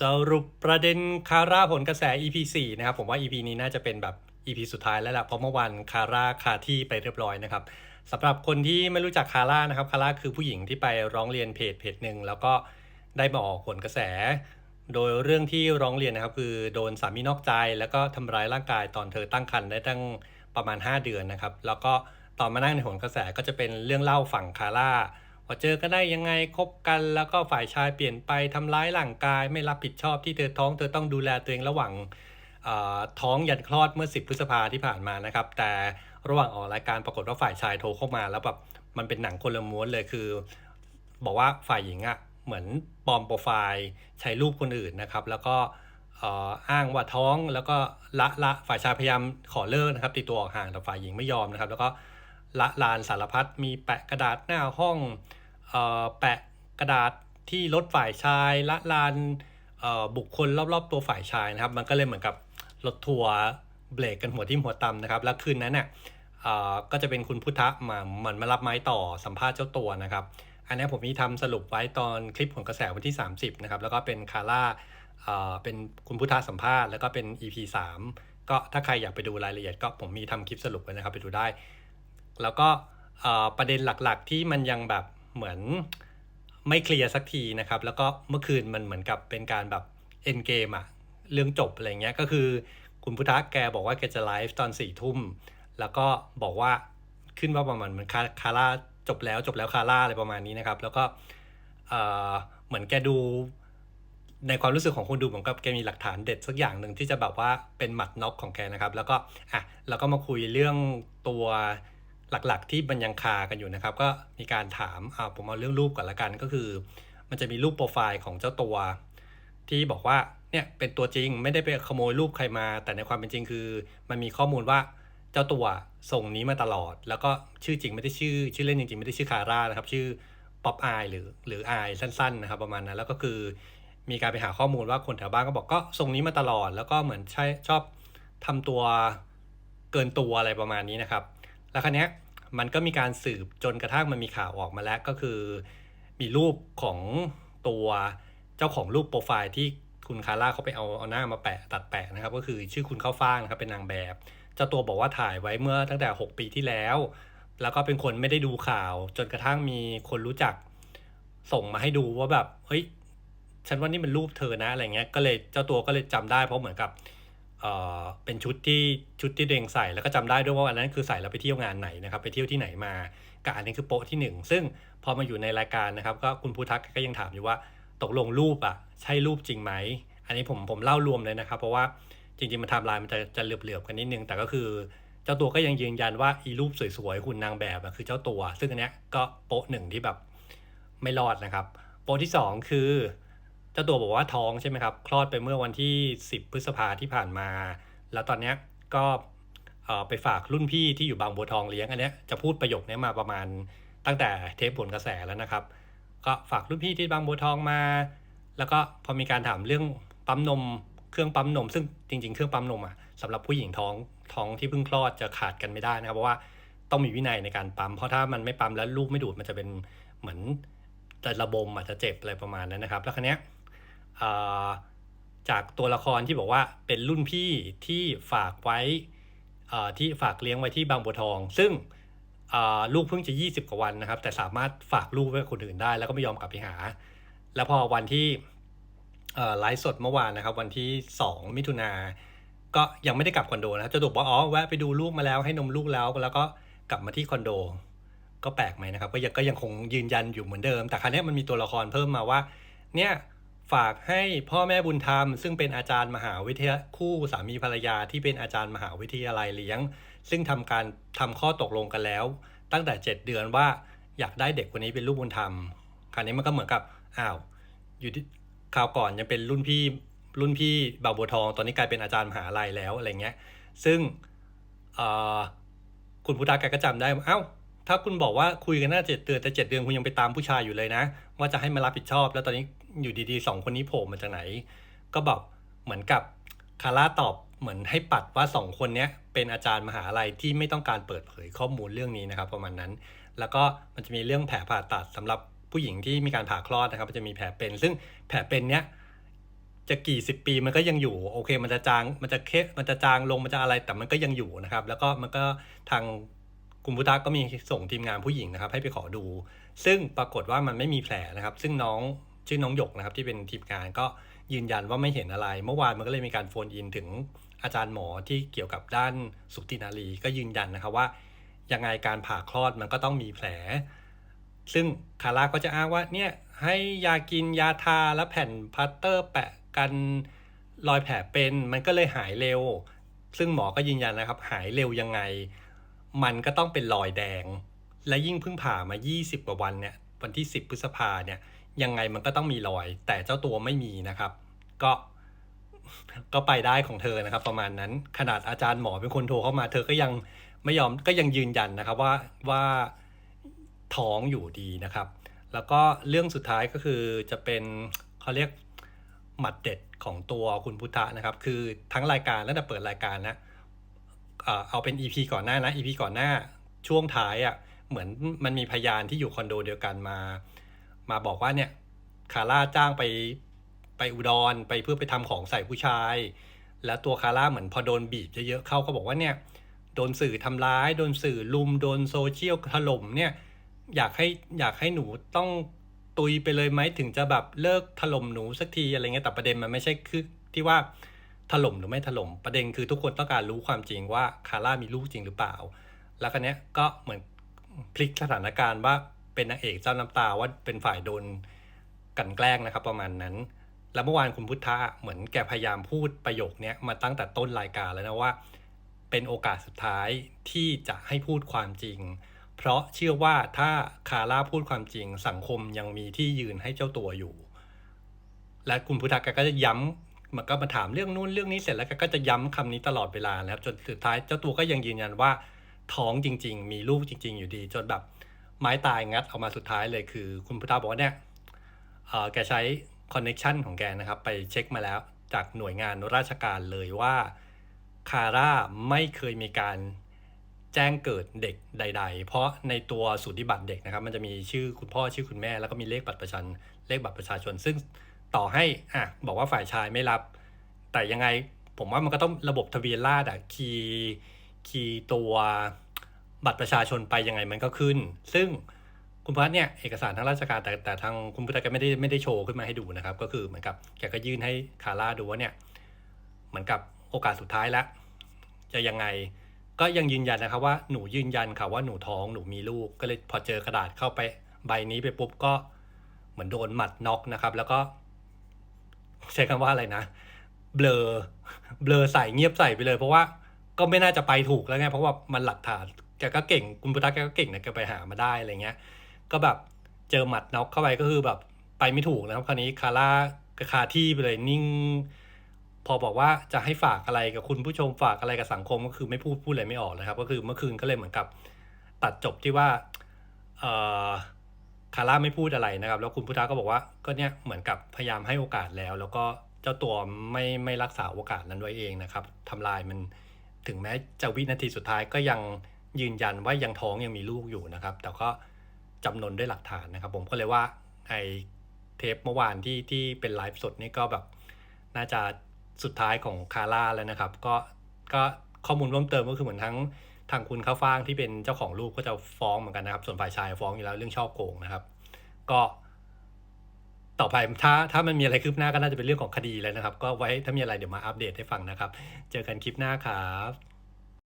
สรุปประเด็นคาร่าผลกระแส EP 4นะครับผมว่า EP นี้น่าจะเป็นแบบ EP สุดท้ายแล้วแหละเพราะเมื่อวานคาร่าคาที่ไปเรียบร้อยนะครับสำหรับคนที่ไม่รู้จักคาร่านะครับคาร่าคือผู้หญิงที่ไปร้องเรียนเพจเพจหนึ่งแล้วก็ได้มาออกผลกระแส โดยเรื่องที่ร้องเรียนนะครับคือโดนสามีนอกใจ แล้วก็ทำร้ายร่างกายตอนเธอตั้งครรภ์ได้ตั้งประมาณ 5 เดือนนะครับแล้วก็ตอนมานั่งในผลกระแสก็จะเป็นเรื่องเล่าฝั่งคาร่า ว่าเจอก็ได้ยังไงคบกันแล้วก็ฝ่ายชายเปลี่ยนไปทำร้ายร่างกายไม่รับผิดชอบที่เธอท้องเธอต้องดูแลตัวเองระหว่างท้องยันคลอดเมื่อ 10 พฤษภาที่ผ่านมานะครับ แต่ระหว่างออกรายการปรากฏว่าฝ่ายชายโทรเข้ามา แล้วแบบมันเป็นหนังคนละม้วนเลยคือ บอกว่าฝ่ายหญิงอะ่ะเหมือนปลอมโปรไฟล์ใช้รูปคนอื่นนะครับ แล้วก็อ่ออ้างว่าท้องแล้วก็ละละฝ่ายชายพยายามขอเลิกนะครับตีตัวออกห่างแต่ฝ่ายหญิงไม่ยอมนะครับ แล้วก็ ละลานสารพัดมีแปะกระดาษหน้าห้องเอ่อแปะกระดาษที่รถฝ่ายชาย ละลานเอ่อบุคคลรอบๆตัวฝ่ายชายนะครับ มันก็เลยเหมือนกับรถทัวร์เบรกกันหัวทิ่มหัวตำนะครับ แล้วคืนนั้นเนี่ยเอ่อก็จะเป็นคุณพุทธะมาเหมือนมารับไม้ต่อสัมภาษณ์เจ้าตัวนะครับ อันนี้ผมมีทำสรุปไว้ตอนคลิปผลกระแสวันที่ 30นะครับ แล้วก็เป็นคาร่าเอ่อเป็นคุณพุทธะสัมภาษณ์ แล้วก็เป็น EP 3ก็ถ้าใครอยากไปดูรายละเอียดก็ผมมีทำคลิปสรุปไว้นะครับ ไปดูได้ แล้วก็ประเด็นหลักๆที่มันยังแบบเหมือนไม่เคลียร์สักทีนะครับ แล้วก็เมื่อคืนมันเหมือนกับเป็นการแบบเอ็นเกมอะเรื่องจบอะไรเงี้ยก็คือคุณพุทธะแกบอกว่าแกจะไลฟ์ตอนสี่ทุ่ม แล้วก็บอกว่าขึ้นว่าประมาณเหมือนคาคาร่าจบแล้วจบแล้วคาร่าอะไรประมาณนี้นะครับ แล้วก็เอ่อเหมือนแกดูในความรู้สึกของคนดูเหมือนกับแกมีหลักฐานเด็ดสักอย่างหนึ่งที่จะแบบว่าเป็นหมัดน็อกของแกนะครับ แล้วก็อะเราก็มาคุยเรื่องตัว หลักๆ ที่มันยังคากันอยู่นะครับ ก็มีการถามอ่าผมเอาเรื่องรูปก่อนละกันก็คือ มันจะมีรูปโปรไฟล์ของเจ้าตัว ที่บอกว่าเนี่ยเป็นตัวจริงไม่ได้ไปขโมยรูปใครมา แต่ในความเป็นจริงคือ มันมีข้อมูลว่าเจ้าตัวส่งนี้มาตลอด แล้วก็ชื่อจริงไม่ได้ชื่อ ชื่อเล่นจริงๆไม่ได้ชื่อคาร่านะครับ ชื่อป๊อปอายหรือหรืออายสั้นๆนะครับประมาณนั้นแล้วก็คือมีการไปหาข้อมูลว่าคนแถวบ้านก็บอกก็ทรงนี้มาตลอด แล้วก็เหมือนใช่ชอบทำตัวเกินตัวอะไรประมาณนี้นะครับ แล้วครั้เนี้ย มันก็มีการสืบจนกระทั่งมันมีข่าวออกมาแล้วก็คือ มีรูปของตัวเจ้าของรูปโปรไฟล์ที่คุณคาร่าเขาไปเอาเอาหน้ามาแปะตัดแปะนะครับ ก็คือชื่อคุณเข้าฟ่างนะครับเป็นนางแบบเจ้าตัวบอกว่าถ่ายไว้เมื่อตั้งแต่ 6 ปีที่แล้ว แล้วก็เป็นคนไม่ได้ดูข่าว จนกระทั่งมีคนรู้จักส่งมาให้ดูว่าแบบเฮ้ยฉันว่านี่เป็นรูปเธอนะอะไรเงี้ยก็เลยเจ้าตัวก็เลยจำได้เพราะเหมือนกับ เป็นชุดที่ชุดที่ตัวเองใส่แล้วก็จำได้ด้วยว่าอันนั้นคือใส่แล้วไปเที่ยวงานไหนนะครับ ไปเที่ยวที่ไหนมากับอันนี้คือโป๊ะที่หนึ่งซึ่งพอมาอยู่ในรายการนะครับก็คุณภูทักก็ยังถามอยู่ว่าตกลงรูปอะใช่รูปจริงไหม อันนี้ผมผมเล่ารวมเลยนะครับ เพราะว่าจริงๆมันไทำลายมันจะจะเหลือบๆกันนิดนึง แต่ก็คือเจ้าตัวก็ยังยืนยันว่าอีรูปสวยๆหุ่นนางแบบอะคือเจ้าตัว ซึ่งอันเนี้ยก็โป๊ะหนึ่งที่แบบไม่รอดนะครับ โป๊ะที่สองคือ เจ้าตัวบอกว่าท้องใช่ไหมครับ คลอดไปเมื่อวันที่ 10 พฤษภาที่ผ่านมา แล้วตอนเนี้ยก็ไปฝากรุ่นพี่ที่อยู่บางบัวทองเลี้ยงอันเนี้ยจะพูดประโยคนี้มาประมาณตั้งแต่เทปผลกระแสแล้วนะครับ ก็ฝากรุ่นพี่ที่บางบัวทองมา แล้วก็พอมีการถามเรื่องปั๊มนม เครื่องปั๊มนม ซึ่งจริง ๆ เครื่องปั๊มนมอะสำหรับผู้หญิงท้องท้องที่เพิ่งคลอดจะขาดกันไม่ได้นะครับ เพราะว่าต้องมีวินัยในการปั๊ม เพราะถ้ามันไม่ปั๊มแล้วลูกไม่ดูดมันจะเป็นเหมือนจะระบมอาจจะเจ็บอะไรประมาณนั้นนะครับ แล้วครั้เนี้ย จากตัวละครที่บอกว่าเป็นรุ่นพี่ที่ฝากไว้ที่ฝากเลี้ยงไว้ที่บางบัวทอง ซึ่งลูกเพิ่งจะ 20 กว่าวันนะครับ แต่สามารถฝากลูกไว้คนอื่นได้ แล้วก็ไม่ยอมกลับไปหา แล้วพอวันที่ไลฟ์สดเมื่อวานนะครับ วันที่ 2 มิถุนาก็ยังไม่ได้กลับคอนโดนะครับจะถูกว่าอ๋อแวะไปดูลูกมาแล้วให้นมลูกแล้วแล้วก็กลับมาที่คอนโด ก็แปลกไหมนะครับ ก็ยังก็ยังคงยืนยันอยู่เหมือนเดิม แต่ครั้นี้มันมีตัวละครเพิ่มมาว่า เนี่ย ฝากให้พ่อแม่บุญธรรม ซึ่งเป็นอาจารย์มหาวิทยาคู่สามีภรรยาที่เป็นอาจารย์มหาวิทยาลัยเลี้ยง ซึ่งทำการทำข้อตกลงกันแล้ว ตั้งแต่ 7 เดือนว่าอยากได้เด็กคนนี้เป็นลูกบุญธรรม คราวนี้มันก็เหมือนกับอ้าวอยู่ที่คราวก่อนยังเป็นรุ่นพี่รุ่นพี่บาบัวทอง ตอนนี้กลายเป็นอาจารย์มหาลัยแล้วอะไรเงี้ย ซึ่งคุณพุทธาแกก็จำได้ว่าเอ้าถ้าคุณบอกว่าคุยกันน่าเจ็ดเดือนแต่เจ็ดเดือนคุณยังไปตามผู้ชายอยู่เลยนะ ว่าจะให้มารับผิดชอบ แล้วตอนนี้ อยู่ดีๆสองคนนี้โผล่มาจากไหน ก็แบบเหมือนกับคาร่าตอบเหมือนให้ปัดว่าสองคนนี้เป็นอาจารย์มหาลัยที่ไม่ต้องการเปิดเผยข้อมูลเรื่องนี้นะครับ ประมาณนั้น แล้วก็มันจะมีเรื่องแผลผ่าตัดสำหรับผู้หญิงที่มีการผ่าคลอดนะครับ มันจะมีแผลเป็น ซึ่งแผลเป็นเนี้ยจะกี่สิบปีมันก็ยังอยู่โอเค มันจะจางมันจะเคมันจะจางลงมันจะอะไรแต่มันก็ยังอยู่นะครับ แล้วก็มันก็ทางคุณพุทธะก็มีส่งทีมงานผู้หญิงนะครับ ให้ไปขอดู ซึ่งปรากฏว่ามันไม่มีแผลนะครับ ซึ่งน้อง ชื่อน้องหยกนะครับที่เป็นทีมงานก็ยืนยันว่าไม่เห็นอะไร เมื่อวานมันก็เลยมีการโฟนอินถึงอาจารย์หมอที่เกี่ยวกับด้านสุตินารีก็ยืนยันนะครับว่ายังไงการผ่าคลอดมันก็ต้องมีแผล ซึ่งคาร่าก็จะอ้างว่าเนี่ยให้ยากินยาทาแล้วแผ่นพลาสเตอร์แปะกันรอยแผลเป็นมันก็เลยหายเร็ว ซึ่งหมอก็ยืนยันนะครับ หายเร็วยังไง มันก็ต้องเป็นรอยแดง และยิ่งเพิ่งผ่ามา 20 กว่าวันเนี่ยวันที่ 10 พฤษภาเนี่ย ยังไงมันก็ต้องมีรอย แต่เจ้าตัวไม่มีนะครับ ก็ก็ไปได้ของเธอนะครับ ประมาณนั้นขนาดอาจารย์หมอเป็นคนโทรเข้ามา เธอก็ยังไม่ยอมก็ยังยืนยันนะครับว่าว่าท้องอยู่ดีนะครับ แล้วก็เรื่องสุดท้ายก็คือจะเป็นเขาเรียกหมัดเด็ดของตัวคุณพุทธะนะครับ คือทั้งรายการตั้งแต่เปิดรายการนะเอ่อเอาเป็น EP ก่อนหน้านะ EP ก่อนหน้าช่วงท้ายอะ่ะเหมือนมันมีพยานที่อยู่คอนโดเดียวกันมา มาบอกว่าเนี่ยคาร่าจ้างไปไปอุดรไปเพื่อไปทำของใส่ผู้ชาย แล้วตัวคาร่าเหมือนพอโดนบีบเยอะๆเข้าก็บอกว่าเนี่ยโดนสื่อทำร้ายโดนสื่อลุมโดนโซเชียลถล่มเนี่ยอยากให้อยากให้หนูต้องตุยไปเลยไหมถึงจะแบบเลิกถล่มหนูสักทีอะไรเงี้ยแต่ประเด็นมันไม่ใช่คือที่ว่าถล่มหรือไม่ถล่มประเด็นคือทุกคนต้องการรู้ความจริงว่าคาร่ามีลูกจริงหรือเปล่า แล้วคันนี้ยก็เหมือนพลิกสถานการณ์ว่า เป็นนางเอกเจ้าน้ำตาว่าเป็นฝ่ายโดนกลันแกล้งนะครับ ประมาณนั้น แล้วเมื่อวานคุณพุทธะเหมือนแกพยายามพูดประโยคนี้มาตั้งแต่ต้นรายการแล้วนะว่า เป็นโอกาสสุดท้ายที่จะให้พูดความจริง เพราะเชื่อว่าถ้าคาร่าพูดความจริง สังคมยังมีที่ยืนให้เจ้าตัวอยู่ และคุณพุทธะแกก็จะย้ำมันก็มาถามเรื่องนู้นเรื่องนี้เสร็จแล้วแกก็จะย้ำคำนี้ตลอดเวลานะครับ จนสุดท้ายเจ้าตัวก็ยังยืนยันว่าท้องจริง ๆ มีลูกจริง ๆ อยู่ดี จนแบบ ไม้ตายงัดออกมาสุดท้ายเลยคือ คุณพุทธะบอกว่าเนี่ยเออแกใช้คอนเน็ชันของแกนะครับ ไปเช็คมาแล้วจากหน่วยงานราชการเลยว่าคาร่าไม่เคยมีการแจ้งเกิดเด็กใด ๆ เพราะในตัวสูติบัตรเด็กนะครับ มันจะมีชื่อคุณพ่อชื่อคุณแม่ แล้วก็มีเลขบัตรประชาชนเลขบัตรประชาชน ซึ่งต่อให้อะบอกว่าฝ่ายชายไม่รับ แต่ยังไงผมว่ามันก็ต้องระบบทะเบียนราษฎร์อะคีย์คีย์ตัว บัตรประชาชนไปยังไงมันก็ขึ้น ซึ่งคุณพัฒเนี่ยเอกสารทางราชการแต่แต่ทางคุณพุทธก็ไม่ได้ไม่ได้โชว์ขึ้นมาให้ดูนะครับ ก็คือเหมือนกับแกก็ยื่นให้คาร่าดูว่าเนี่ยเหมือนกับโอกาสสุดท้ายแล้วจะยังไงก็ยังยืนยันนะครับว่าหนูยืนยันค่ะว่าหนูท้องหนูมีลูก ก็เลยพอเจอกระดาษเข้าไปใบนี้ไปปุ๊บก็เหมือนโดนหมัดน็อกนะครับ แล้วก็ ใช้คำว่าอะไรนะ เบลอเบลอใส่เงียบใส่ไปเลย เพราะว่าก็ไม่น่าจะไปถูกแล้วไงเพราะว่ามันหลักฐาน กก็เก่งคุณพุทธะแกก็เก่งนะแกไปหามาได้อะไรเงี้ย ก็แบบเจอหมัดน็อกเข้าไปก็คือแบบไปไม่ถูกนะครับคราวนี้คาร่าก็คาที่ไปเลยนิ่ง พอบอกว่าจะให้ฝากอะไรกับคุณผู้ชมฝากอะไรกับสังคมก็คือไม่พูดพูดอะไรไม่ออกนะครับ ก็คือเมื่อคืนก็เลยเหมือนกับตัดจบที่ว่าเออคาร่าไม่พูดอะไรนะครับ แล้วคุณพุทธะก็บอกว่าก็เนี่ยเหมือนกับพยายามให้โอกาสแล้ว แล้วก็เจ้าตัวไม่ไม่รักษาโอกาสนั้นไว้เองนะครับทำลายมันถึงแม้จะวินาทีสุดท้ายก็ยัง ยืนยันว่ายังท้องยังมีลูกอยู่นะครับ แต่ก็จำนนด้วยหลักฐานนะครับ ผมก็เลยว่าไอเทปเมื่อวานที่ที่เป็นไลฟ์สดนี่ก็แบบน่าจะสุดท้ายของคาร่าแล้วนะครับ ก็ก็ข้อมูลเพิ่มเติมก็คือเหมือนทั้งทางคุณข้าวฟ่างที่เป็นเจ้าของรูปก็จะฟ้องเหมือนกันนะครับ ส่วนฝ่ายชายฟ้องอยู่แล้วเรื่องช่อโกงนะครับ ก็ต่อไปถ้าถ้ามันมีอะไรคืบหน้าก็น่าจะเป็นเรื่องของคดีแล้วนะครับ ก็ไว้ถ้ามีอะไรเดี๋ยวมาอัปเดตให้ฟังนะครับ เจอกันคลิปหน้าครับ